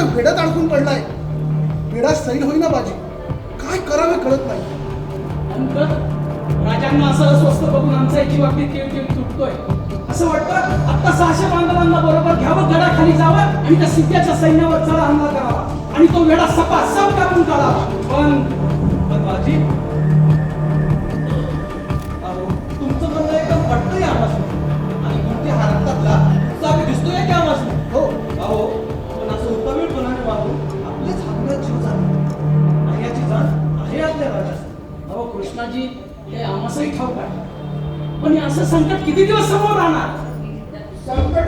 राजा या अडकून पडलाय. वेडा सैल होईना बाजी. काय करावे कळत नाही. राजांना असं अस्वस्थ बघून आमचा एकी बाबतीत केळी केळी तुटतोय. असं वाटतं आता सहाशे बांधवांना बरोबर घ्यावं गडाखाली जावं आणि त्या सिद्ध्याच्या सैन्यावर चढा हल्ला करावा. आणि तो वेळा सपा सप कापून काढावा. पण पण बाजी असंही ठाऊक आहे. पण हे असं संकट किती दिवस समोर राहणार? संकट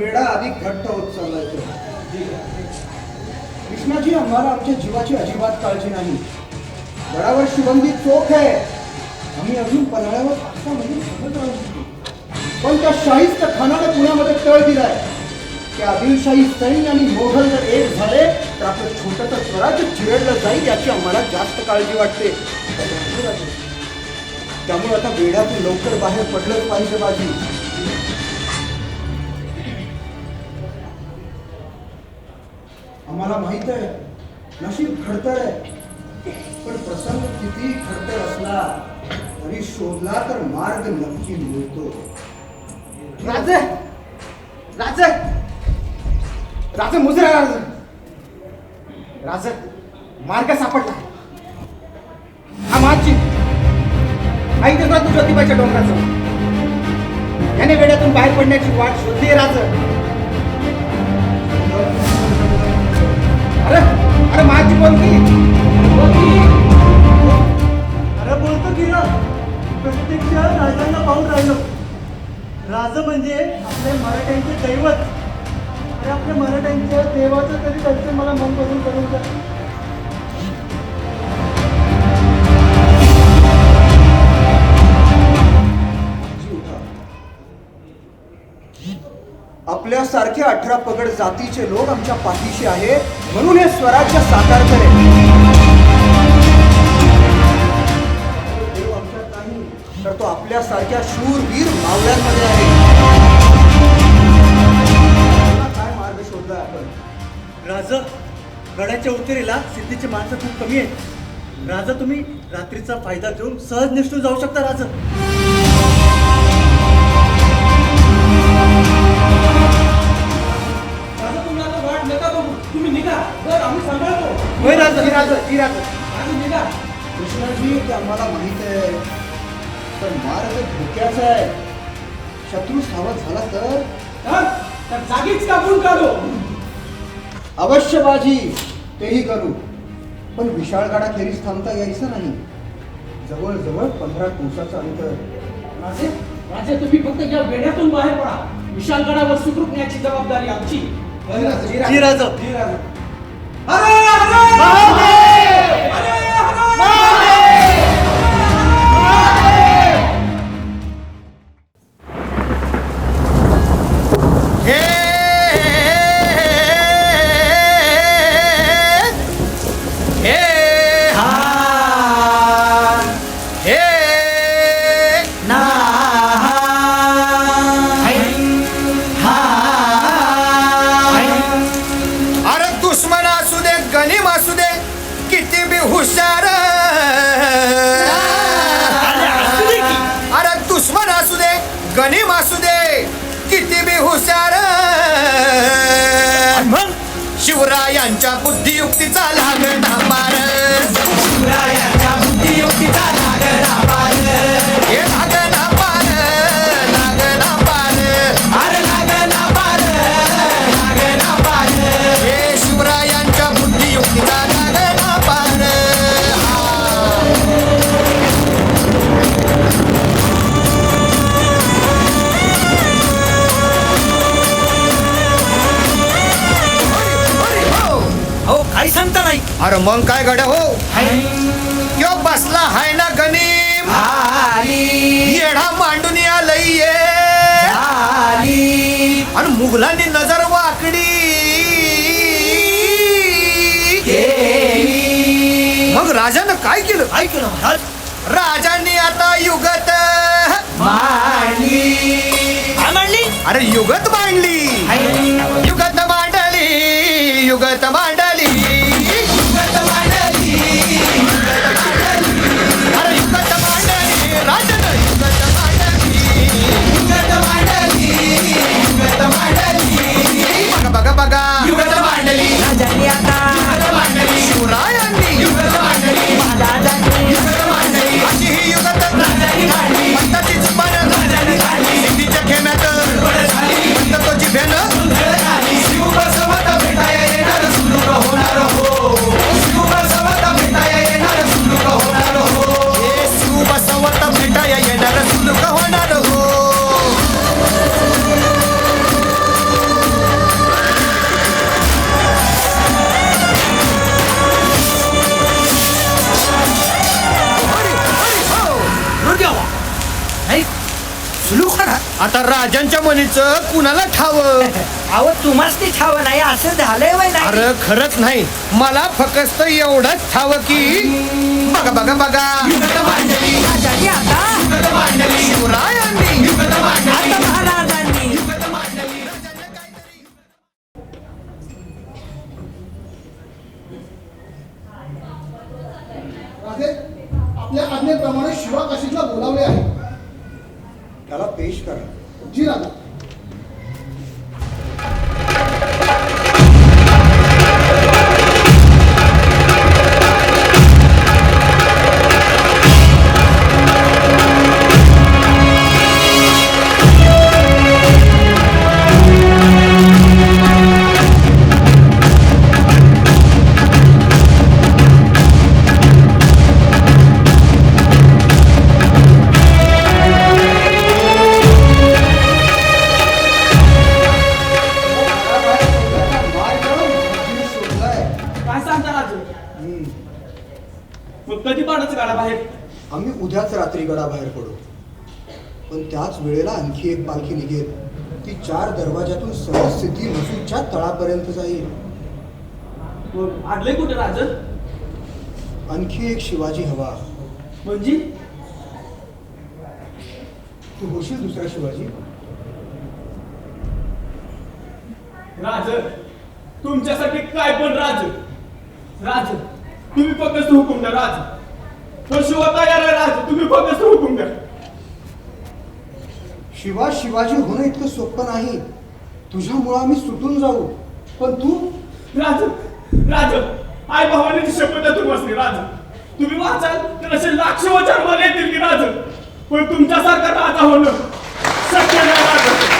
पण वेडा अधिक घट्ट होत चाललाय तो. कृष्णाजी आम्हाला आमच्या जीवाची अजिबात काळजी नाही. गडावर सुगंधी चोख आहे. आम्ही अजून पन्हाळ्यावर म्हणजे पण त्या शाहीस्त खानाने पुण्यामध्ये तळ दिलाय. त्या आदिलशाही सैन्य आणि मोघल जर एक झाले तर आपलं छोटं स्वराज्य चिरडलं जाईल याची आम्हाला जास्त काळजी वाटते. त्यामुळे आता वेड्यातून लवकर बाहेर पडलंच पाहिजे बाजी. आम्हाला माहीत आहे नशीब खडतर आहे. पण प्रसंग किती खडतर असला तरी शोधला तर मार्ग नक्की मिळतो. राजे! राजे! राजे मुजरा राजे. राजे मार्ग सापडला. हा माझी ऐकत ना तू ज्योतिबाच्या डोंगराचं. याने वेड्यातून बाहेर पडण्याची वाट शोधली राज. अरे माझी बोलकी. अरे बोलतो की ना प्रत्यक्ष राजांना पाहून राहिलो राज म्हणजे आपल्या मराठ्यांचे दैवत. अरे आपल्या मराठ्यांच्या देवाचं तरी त्यांचं मला मनपसंत करून करून द्या. आपल्यासारखे अठरा पगड जातीचे लोक आमच्या पाठीशी आहेत. म्हणून हे स्वराज्य साकार करेल. देव आमच्यात नाही तर तो आपल्यासारख्या शूरवीर मावळ्यांमध्ये आहे. काय मार्ग शोधला आपण? राजा गडाच्या उत्तरेला सिद्धीची माणसं खूप कमी आहेत. राजा तुम्ही रात्रीचा फायदा घेऊन सहज निष्ठून जाऊ शकता राजा. कृष्णाजी ते आम्हाला माहीत आहे. पण मार्ग धोक्याचा आहे. शत्रू सावध झाला तर? तर तर जागीच कापून काढू. अवश्य बाजी तेही करू. पण विशाळगडाखेरीज थांबता यायचं नाही. जवळ जवळ पंधरा कोसाचं अंतर. राजे तुम्ही फक्त या वेड्यातून बाहेर पडा. विशालगडावर सुखरूप जबाबदारी आमची. जी राज. अरे हुशार अरे दुश्मन असू दे गनिम असू दे किती बी हुशार शिवरायांच्या बुद्धियुक्तीचा लागणा मार मग काय गड हो? यो बसला हाय ना गणिम. येढा मांडून या लई ये. आणि मुघलांनी नजर वाकडी. मग राजानं काय केलं? ऐकलं महाराज? राजांनी आता युगत काय म्हणली अरे युगत मांडली. आता राजांच्या मनीचं कुणाला ठावं? अहो तुम्हाच ते ठाव नाही असं झालंय वय नाही. अरे खरंच नाही. मला फक्त एवढंच ठावं की बघा बघा बघा. राजांनी आता शिवरायांनी आता महाराजांनी राजे आपल्या आज्ञेप्रमाणे शिवा काशीतला बोलावले आहे. करा जी वेळेला आणखी एक पालखी निघेल. ती चार दरवाजातून सहज सिद्धी मसूदच्या तळापर्यंत जाईल. मग कुठे राज आणखी एक शिवाजी हवा. म्हणजे? तू होशील दुसरा शिवाजी? राज तुमच्यासाठी काय पण राज राज तुम्ही फक्त हुकूम द्या राज पण शिवा तयार आहे राज तुम्ही फक्त हुकूम द्या शिवा शिवाजी होणं इतकं सोपं नाही. तुझ्यामुळं आम्ही सुटून जाऊ. पण तू? राज राज आई भावाने शपथातून आहे तुम्हाला राज तुम्ही वाचाल तर असे लाक्ष वचन मला येतील की राज पण तुमच्यासारखा राजा होणं शक्य नाही राज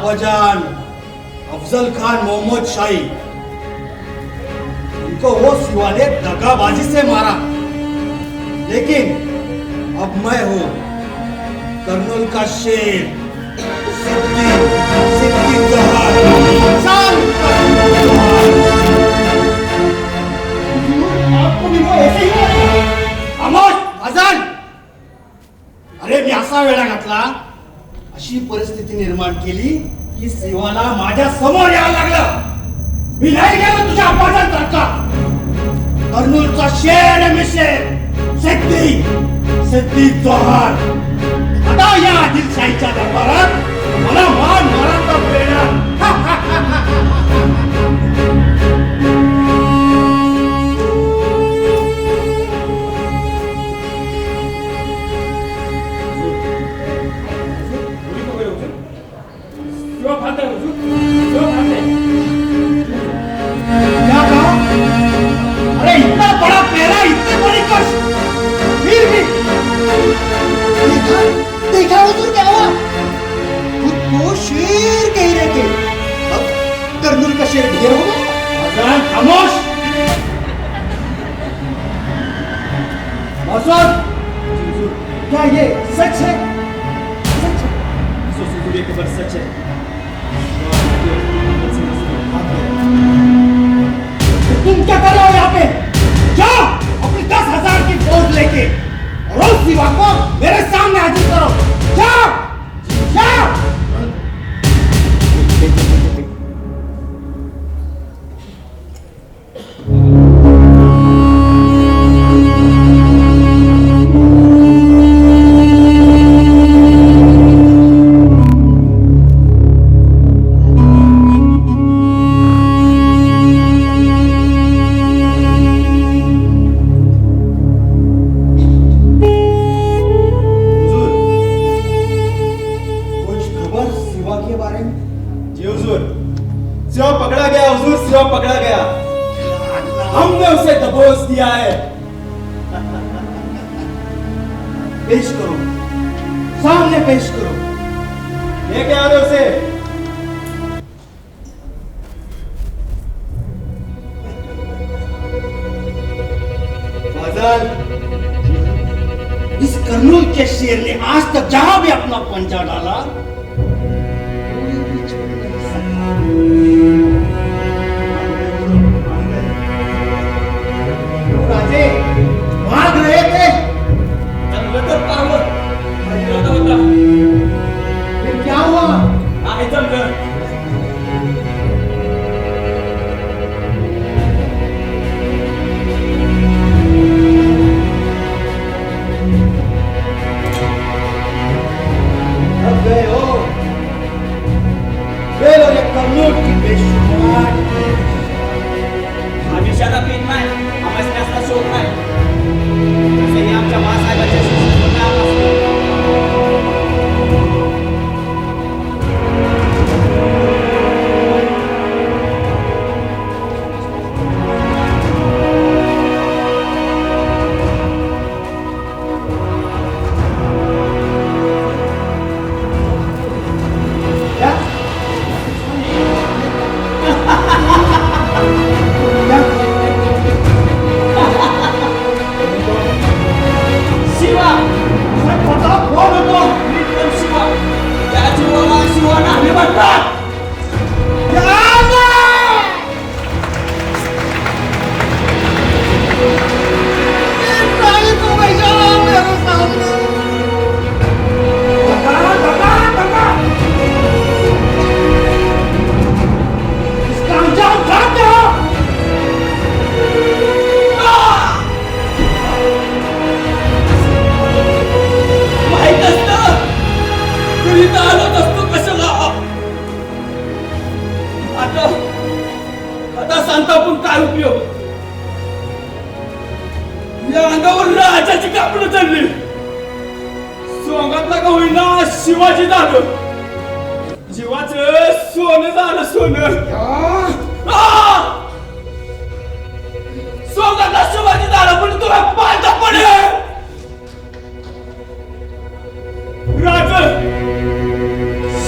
अब्बाजान अफजल खान मोहम्मद शाही, उनको वो सिवा ने दगाबाजी से मारा। लेकिन अब मैं हूँ कर्नल का शेर, सिद्दीक। Come on, for तुम क्या कर रहे हो यहाँ पे जाओ अपनी दस हजार की फौज लेके. और उस दीवार को मेरे सामने हाजिर करो. जाओ 있었다. 우유부초가 있었다. तापून काय उपयोग? या अंगावर राजाची कापड चालली. सोंगातला का होईना शिवाची झालं. जीवाच सोन झालं सोन. सोंगातला शिवाची झालं पण तुला पाहता पडे राज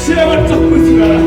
शेवटचा पुसला